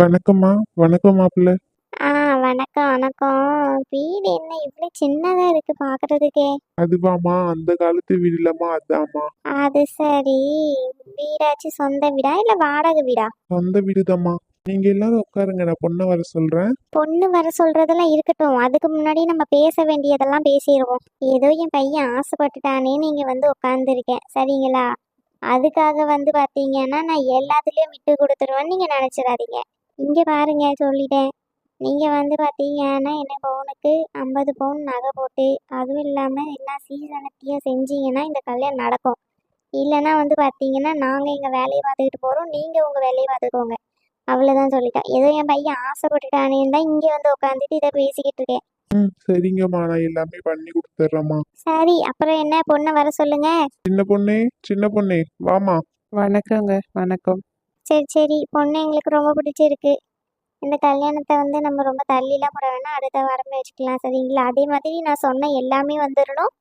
வணக்கம்மா வணக்கம் மாப்பிள்ளை. ஆ வணக்கம் வணக்கம். வீடு என்ன இவ்வளோ சின்னதா இருக்கு பார்க்கறதுக்கே. அதுவாம்மா அந்த காலத்து வீடுலம்மா அதாம்மா. அது சரி. வீடாச்சும் சொந்த வீடா இல்லை வாடகை வீடா? சொந்த வீடுதாம்மா. நீங்க எல்லாரும் உட்காருங்க நான் பொண்ணை வர சொல்றேன். பொண்ணு வர சொல்றதெல்லாம் இருக்கட்டும். அதுக்கு முன்னாடி நம்ம பேச வேண்டியதெல்லாம் பேசிடுவோம். ஏதோ என் பையன் ஆசைப்பட்டுட்டானே நீங்க வந்து உட்காந்துருக்கேன் சரிங்களா? அதுக்காக வந்து பார்த்தீங்கன்னா நான் எல்லாத்துலேயும் விட்டு கொடுத்துருவேன்னு நீங்க நினச்சிடாதீங்க. இங்கே பாருங்க சொல்லிட்டேன். நீங்க வந்து பார்த்தீங்கன்னா என்ன பவுனுக்கு ஐம்பது பவுன் நகை போட்டு அதுவும் இல்லாமல் எல்லாம் சீசனத்தையும் செஞ்சீங்கன்னா இந்த கல்யாணம் நடக்கும். இல்லைன்னா வந்து பார்த்தீங்கன்னா நாங்கள் எங்கள் வேலையை பார்த்துக்கிட்டு போகிறோம் நீங்கள் உங்கள் வேலையை பார்த்துக்கோங்க அவ்வளோதான் சொல்லிட்டேன் ஏதோ என் பையன் ஆசைப்பட்டுட்டானேன்னு தான் இங்கே வந்து உட்காந்துட்டு இதை பேசிக்கிட்டு இருக்கேன். ம் சரிங்கம்மா. நான் எல்லாமே பண்ணி கொடுத்துட்றேம்மா. சரி அப்புறம் என்ன? பொண்ணை வர சொல்லுங்க. சின்ன பொண்ணே சின்ன பொண்ணே. வாமா வணக்கங்க வணக்கம். சரி சரி. பொண்ணு எங்களுக்கு ரொம்ப பிடிச்சிருக்கு. இந்த கல்யாணத்தை வந்து நம்ம ரொம்ப தள்ளிலாம் போட வேணாம். அடுத்த வாரமே வச்சுக்கலாம் சரிங்களா? அதே மாதிரி நான் சொன்ன எல்லாமே வந்துடணும்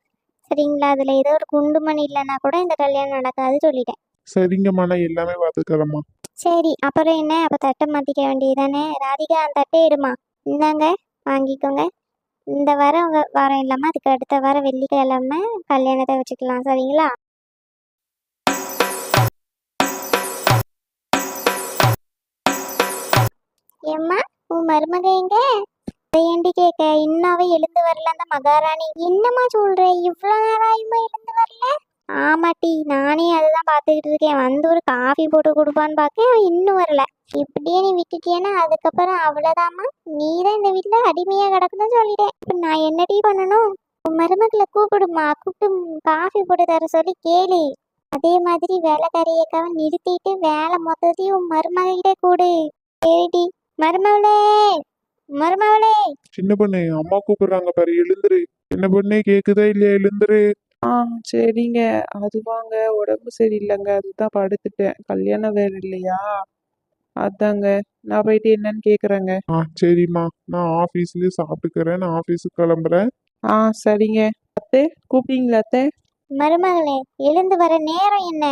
சரிங்களா? அதில் ஏதோ ஒரு குண்டுமணி இல்லைன்னா கூட இந்த கல்யாணம் நடக்காது சொல்லிட்டேன். சரிங்கம்மா. நான் எல்லாமே பார்த்துக்கிறேம்மா. சரி. அப்புறம் என்ன? அப்போ தட்டை மாற்றிக்க வேண்டியதானே ராதிகா அந்த தட்டை எடுமா இந்தாங்க வாங்கிக்கோங்க. இந்த வாரம் வாரம் இல்லாமல் அதுக்கு அடுத்த வாரம் வெள்ளிக்கிழமை கல்யாணத்தை வச்சுக்கலாம் சரிங்களா? மருமக எங்க ஏண்டி கேட்க? இன்னும் எழுந்து வரல அந்த மகாராணி. என்னம்மா சொல்ற? இவ்வளோ நேரம் ஆயுமா எழுந்து வரல? ஆமாட்டி நானே அதுதான் பார்த்துக்கிட்டு இருக்கேன். வந்து ஒரு காஃபி போட்டு கொடுப்பான்னு பார்க்க இன்னும் வரல. இப்படியே நீ விட்டுட்டியன்னா அதுக்கப்புறம் அவ்வளோதாம்மா. நீ தான் இந்த வீட்டில் அடிமையாக கிடக்குன்னு சொல்லிட்டேன். இப்போ நான் என்னடி பண்ணணும்? உன் மருமகளை கூப்பிடுமா? கூப்பிட்டு காஃபி போட்டு தர சொல்லி கேளு. அதே மாதிரி வேலைக்காரியக்காவை நிறுத்திட்டு வேலை மொத்தத்தையும் உன் மருமகிட்டே கூடு. சரிடி. மருமவளே மருமவளே சின்ன பொண்ணே அம்மா கூப்பிடுறாங்க பாரு எழுந்துரு. சின்ன பொண்ணே கேக்குதா இல்லையா எழுந்துரு. ஆ சரிங்க. அது வாங்க உடம்பு சரியில்லைங்க. அதுதான் படுத்துட்டேன். கல்யாண வேலை இல்லையா? அதாங்க. நான் போயிட்டு என்னன்னு கேக்குறேங்க. ஆ சரிம்மா. நான் ஆஃபீஸ்லயே சாப்பிட்டுக்கிறேன். நான் ஆஃபீஸுக்கு கிளம்புறேன். ஆ சரிங்க. அத்தை கூப்பிட்டீங்களா அத்தை? மருமகளே எழுந்து வர நேரம் என்ன?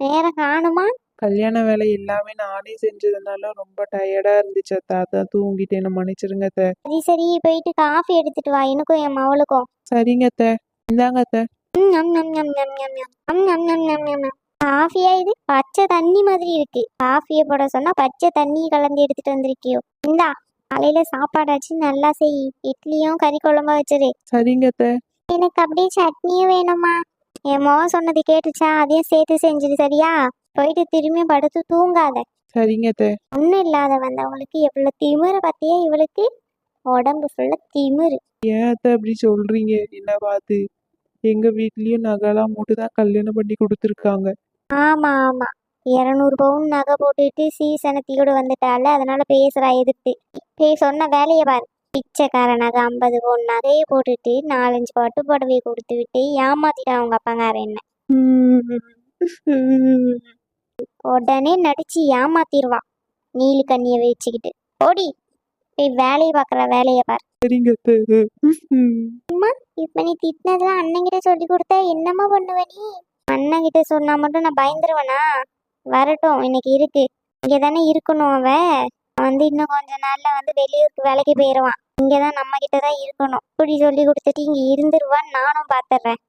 நேரம் காணுமா? கல்யாண வேலை எல்லாமே நானே செஞ்சதுனால ரொம்ப டயர்டா இருந்துச்சு அத்தை. அதான் தூங்கிட்டேன்னு மன்னிச்சிருங்க அத்தை. சரி சரி போயிட்டு காஃபி எடுத்துட்டு வா. எனக்கும் என் மவளுக்கும். சரிங்க அத்தை. இந்தாங்க அத்தை. ம், நம் நம். காஃபியா இது? பச்சை தண்ணி மாதிரி இருக்கு. காஃபியை போட சொன்னா பச்சை தண்ணி கலந்து எடுத்துட்டு வந்திருக்கியோ. இந்தா காலையில சாப்பாடாச்சு நல்லா செய். இட்லியும் கறி குழம்பா வச்சிரு. சரிங்க அத்தை. எனக்கு அப்படியே சட்னியும் வேணுமா என் மோக சொன்னது கேட்டுச்சா? அதையும் சேர்த்து செஞ்சிடு சரியா? போயிட்டு திரும்பியும் படுத்து தூங்காத. சரிங்க அத்தை ஒன்றும் இல்லாத வந்தவங்களுக்கு எவ்வளோ திமிர பத்தியா இவளுக்கு உடம்பு ஃபுல்லாக திமிரு. ஏன் அத்தை அப்படி சொல்றீங்க? என்ன பார்த்து எங்க வீட்லயும் நகைலாம் போட்டு தான் கல்யாணம் பண்ணி கொடுத்துருக்காங்க. ஆமா ஆமா. இரநூறு பவுன் நகை போட்டுட்டு சீசனத்தியோடு வந்துட்டால அதனால பேசுறா எதிர்த்து. பே சொன்ன வேலையை பாரு. பிச்சைக்கார நகை ஐம்பது பவுன் நகையை போட்டுட்டு நாலஞ்சு பட்டு புடவையை கொடுத்து விட்டு ஏமாத்திட்டா அவங்க அப்பங்கார என்ன? உடனே நடிச்சு ஏமாத்திடுவா நீலி கண்ணியை வச்சுக்கிட்டு ஓடி போய் வேலையை பார்க்குற வேலையை பாரு. சரிங்க அத்தை இப்ப நீ திட்டினதெல்லாம் அண்ணன்கிட்ட சொல்லி கொடுத்தா என்னம்மா பண்ணுவ நீ? அண்ணன்கிட்ட சொன்னா மட்டும் நான் பயந்துருவேனா? வரட்டும் இன்னைக்கு இருக்கு. இங்கே தானே இருக்கணும் அவன் அவன் வந்து இன்னும் கொஞ்ச நாள்ல வந்து வெளியூருக்கு வேலைக்கு போயிடுவான் இங்கே தான் நம்ம கிட்ட தான் இருக்கணும். இப்படி சொல்லி கொடுத்துட்டு இங்கே இருந்துருவான்னு நானும் பார்த்துட்றேன்